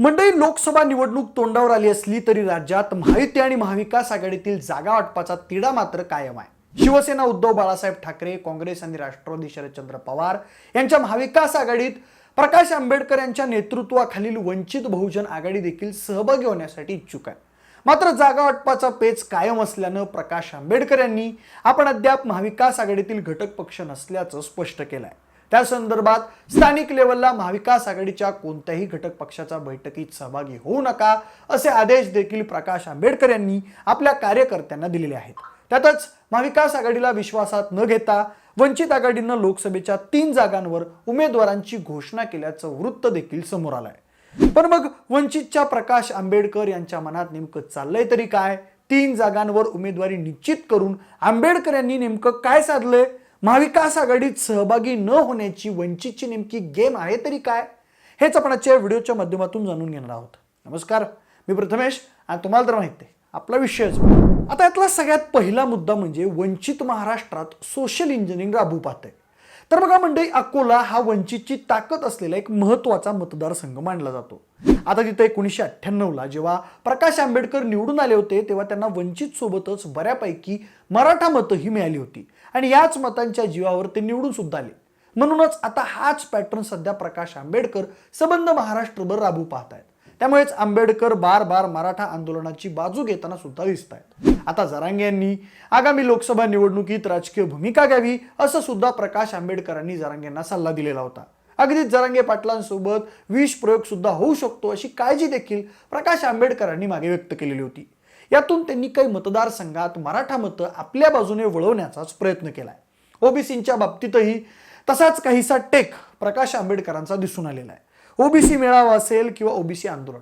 मंडळी लोकसभा निवडणूक तोंडावर आली असली तरी राज्यात महायुती आणि महाविकास आघाडीतील जागा वाटपाचा तिढा मात्र कायम आहे. शिवसेना उद्धव बाळासाहेब ठाकरे काँग्रेस आणि राष्ट्रवादी शरदचंद्र पवार यांच्या महाविकास आघाडीत प्रकाश आंबेडकर यांच्या नेतृत्वाखालील वंचित बहुजन आघाडी देखील सहभागी होण्यासाठी इच्छुक आहे मात्र जागा वाटपाचा पेच कायम असल्यानं प्रकाश आंबेडकर यांनी आपण अद्याप महाविकास आघाडीतील घटक पक्ष नसल्याचं स्पष्ट केलं आहे त्या संदर्भात स्थानिक लेवलला महाविकास आघाडीच्या कोणत्याही घटक पक्षाच्या बैठकीत सहभागी होऊ नका असे आदेश देखील प्रकाश आंबेडकर यांनी आपल्या कार्यकर्त्यांना दिलेले आहेत. त्यातच महाविकास आघाडीला विश्वासात न घेता वंचित आघाडीनं लोकसभेच्या तीन जागांवर उमेदवारांची घोषणा केल्याचं वृत्त देखील समोर आलंय. पण मग वंचितच्या प्रकाश आंबेडकर यांच्या मनात नेमकं चाललंय तरी काय? तीन जागांवर उमेदवारी निश्चित करून आंबेडकर यांनी नेमकं काय साधलंय? महाविकास आघाडीत सहभागी न होण्याची वंचितची नेमकी गेम आहे तरी काय? हेच आपण आजच्या व्हिडिओच्या माध्यमातून जाणून घेणार आहोत. नमस्कार मी प्रथमेश आणि तुम्हाला तर माहिती आहे आपला विषयच आता यातला सगळ्यात पहिला मुद्दा म्हणजे वंचित महाराष्ट्रात सोशल इंजिनिअरिंग राबू पाहते तर बघा मंडळी अकोला हा वंचितची ताकद असलेला एक महत्त्वाचा मतदारसंघ मानला जातो. आता तिथे एकोणीसशे अठ्ठ्याण्णवला जेव्हा प्रकाश आंबेडकर निवडून आले होते तेव्हा त्यांना वंचित सोबतच बऱ्यापैकी मराठा मतंही मिळाली होती. आणि याच मतांच्या जीवावर ते निवडून सुद्धा आले. म्हणूनच आता हाच पॅटर्न सध्या प्रकाश आंबेडकर सबंध महाराष्ट्रभर राबू पाहत आहेत त्यामुळेच आंबेडकर बार बार मराठा आंदोलनाची बाजू घेताना सुद्धा दिसत आहेत आता जरांगे यांनी आगामी लोकसभा निवडणुकीत राजकीय भूमिका घ्यावी असं सुद्धा प्रकाश आंबेडकरांनी जरांगेंना सल्ला दिलेला होता. अगदीच जरांगे पाटलांसोबत विष प्रयोगसुद्धा होऊ शकतो अशी काळजी देखील प्रकाश आंबेडकरांनी मागे व्यक्त केलेली होती. यातून त्यांनी काही मतदारसंघात मराठा मतं आपल्या बाजूने वळवण्याचाच प्रयत्न केला आहे ओबीसींच्या बाबतीतही तसाच काहीसा टेक प्रकाश आंबेडकरांचा दिसून आलेला आहे. ओबीसी मेळावा असेल किंवा ओबीसी आंदोलन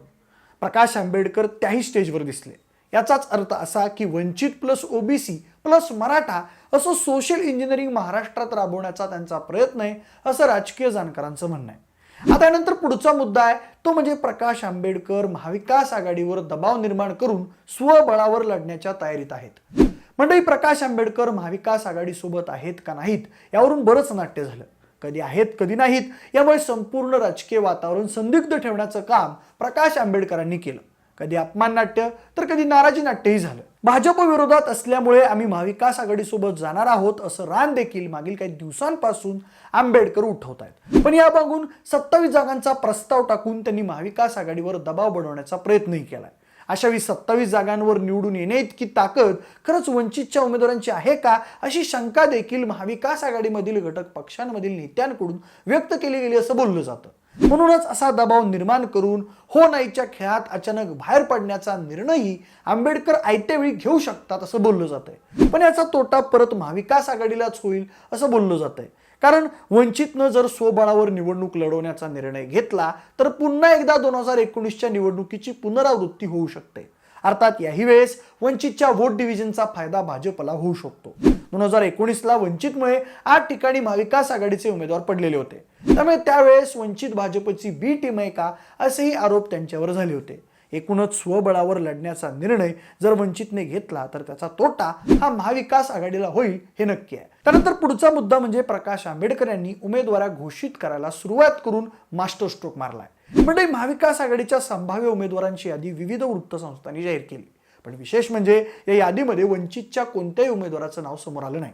प्रकाश आंबेडकर त्याही स्टेजवर दिसले. याचाच अर्थ असा की Vanchit plus OBC plus Maratha असं सोशल इंजिनिअरिंग महाराष्ट्रात राबवण्याचा त्यांचा प्रयत्न आहे असं राजकीय जाणकारांचं म्हणणं आहे. आता यानंतर पुढचा मुद्दा आहे तो म्हणजे प्रकाश आंबेडकर महाविकास आघाडीवर दबाव निर्माण करून स्वबळावर लढण्याच्या तयारीत आहेत. मंडळी प्रकाश आंबेडकर महाविकास आघाडीसोबत आहेत का नाहीत यावरून बरंच नाट्य झालं. कधी आहेत कधी नाहीत यामुळे संपूर्ण राजकीय वातावरण संदिग्ध ठेवण्याचं काम प्रकाश आंबेडकरांनी केलं. कधी अपमान नाट्य तर कधी नाराजी नाट्यही झालं. भाजप विरोधात असल्यामुळे आम्ही महाविकास आघाडीसोबत जाणार आहोत असं रान देखील मागील काही दिवसांपासून आंबेडकर उठवत आहेत. पण या मागून सत्तावीस जागांचा प्रस्ताव टाकून त्यांनी महाविकास आघाडीवर दबाव बनवण्याचा प्रयत्नही केलाय. अशा वीस सत्तावीस जागांवर निवडून येणे इतकी ताकद खरंच वंचितच्या उमेदवारांची आहे का अशी शंका देखील महाविकास आघाडीमधील घटक पक्षांमधील नेत्यांकडून व्यक्त केली गेली असं बोललं जातं. म्हणूनच असा दबाव निर्माण करून हो नाहीच्या खेळात अचानक बाहेर पडण्याचा निर्णयही आंबेडकर आयत्या वेळी घेऊ शकतात असं बोललं जातंय. पण याचा तोटा परत महाविकास आघाडीलाच होईल असं बोललं जातंय. कारण वंचितनं जर स्वबळावर निवडणूक लढवण्याचा निर्णय घेतला तर पुन्हा एकदा दोन हजार एकोणीसच्या निवडणुकीची पुनरावृत्ती होऊ शकते. अर्थात याही वेळेस वंचितच्या वोट डिव्हिजनचा फायदा भाजपला होऊ शकतो. दोन हजार एकोणीसला वंचितमुळे आठ ठिकाणी महाविकास आघाडीचे उमेदवार पडलेले होते. त्यामुळे त्यावेळेस वंचित भाजपची बी टीम आहे का असेही आरोप त्यांच्यावर झाले होते. एकूणच स्वबळावर लढण्याचा निर्णय जर वंचितने घेतला तर त्याचा तोटा हा महाविकास आघाडीला होईल हे नक्की आहे. त्यानंतर पुढचा मुद्दा म्हणजे प्रकाश आंबेडकर यांनी उमेदवारा घोषित करायला सुरुवात करून मास्टर स्ट्रोक मारलाय. म्हणजे महाविकास आघाडीच्या संभाव्य उमेदवारांची यादी विविध वृत्तसंस्थांनी जाहीर केली. पण विशेष म्हणजे या यादीमध्ये वंचितच्या कोणत्याही उमेदवाराचं नाव समोर आलं नाही.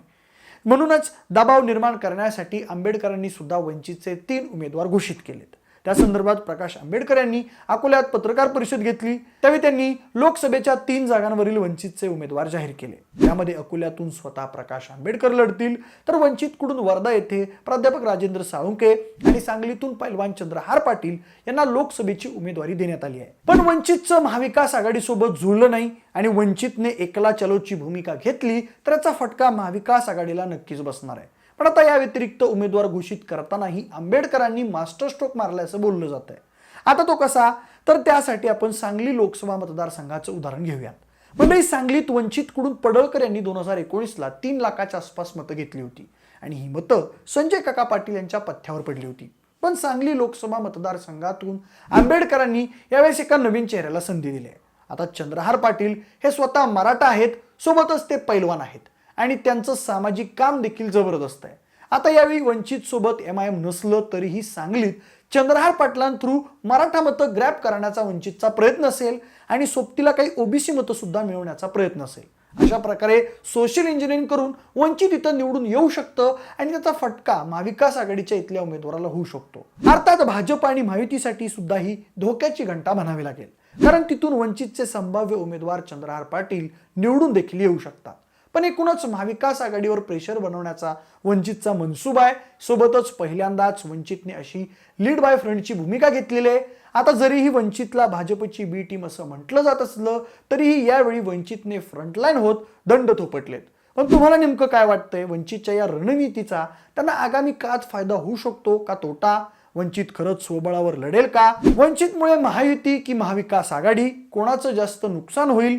म्हणूनच दबाव निर्माण करण्यासाठी आंबेडकरांनी सुद्धा वंचितचे तीन उमेदवार घोषित केलेत. त्या संदर्भात प्रकाश आंबेडकर यांनी अकोल्यात पत्रकार परिषद घेतली. त्यावेळी त्यांनी लोकसभेच्या तीन जागांवरील वंचितचे उमेदवार जाहीर केले. त्यामध्ये अकोल्यातून स्वतः प्रकाश आंबेडकर लढतील. तर वंचितकडून वर्धा येथे प्राध्यापक राजेंद्र साळुंके आणि सांगलीतून पैलवान चंद्रहार पाटील यांना लोकसभेची उमेदवारी देण्यात आली आहे. पण वंचितचं महाविकास आघाडीसोबत जुळलं नाही आणि वंचितने एकला चलोची भूमिका घेतली तर याचा फटका महाविकास आघाडीला नक्कीच बसणार आहे. पण आता या व्यतिरिक्त उमेदवार घोषित करतानाही आंबेडकरांनी मास्टर स्ट्रोक मारल्याचं बोललं जात आहे आता तो कसा? तर त्यासाठी आपण सांगली लोकसभा मतदारसंघाचं उदाहरण घेऊयात. मंडळी सांगलीत वंचितकडून पडळकर यांनी दोन हजार एकोणीसला तीन लाखाच्या आसपास मतं घेतली होती. आणि ही मतं संजय काका पाटील यांच्या पथ्यावर पडली होती. पण सांगली लोकसभा मतदारसंघातून आंबेडकरांनी यावेळेस एका नवीन चेहऱ्याला संधी दिली आहे. आता चंद्रहार पाटील हे स्वतः मराठा आहेत सोबतच ते पैलवान आहेत. आणि त्यांचं सामाजिक काम देखील जबरदस्त आहे. आता यावेळी वंचित सोबत एम आय एम नसलं तरीही सांगलीत चंद्रहार पाटलां थ्रू मराठा मतं ग्रॅप करण्याचा वंचितचा प्रयत्न असेल आणि सोबतीला काही ओबीसी मतं सुद्धा मिळवण्याचा प्रयत्न असेल. अशा प्रकारे सोशल इंजिनिअरिंग करून वंचित इथं निवडून येऊ शकतं आणि त्याचा फटका महाविकास आघाडीच्या इथल्या उमेदवाराला होऊ शकतो. अर्थात भाजप आणि महायुतीसाठी सुद्धा ही धोक्याची घंटा म्हणावी लागेल. कारण तिथून वंचितचे संभाव्य उमेदवार चंद्रहार पाटील निवडून देखील येऊ शकतात. पण एकूणच महाविकास आघाडीवर प्रेशर बनवण्याचा वंचितचा मनसुबा आहे. सोबतच पहिल्यांदाच वंचितने अशी लीड बाय फ्रंटची भूमिका घेतलेली आहे. आता जरीही वंचितला भाजपची बी टीम असं म्हटलं जात असलं तरीही यावेळी वंचितने फ्रंटलाईन होत दंड थोपटलेत. पण तुम्हाला नेमकं काय वाटतंय? वंचितच्या या रणनीतीचा त्यांना आगामी काळात फायदा होऊ शकतो का तोटा? वंचित खरंच स्वबळावर लढेल का? वंचितमुळे महायुती की महाविकास आघाडी? कोणाचं जास्त नुकसान होईल?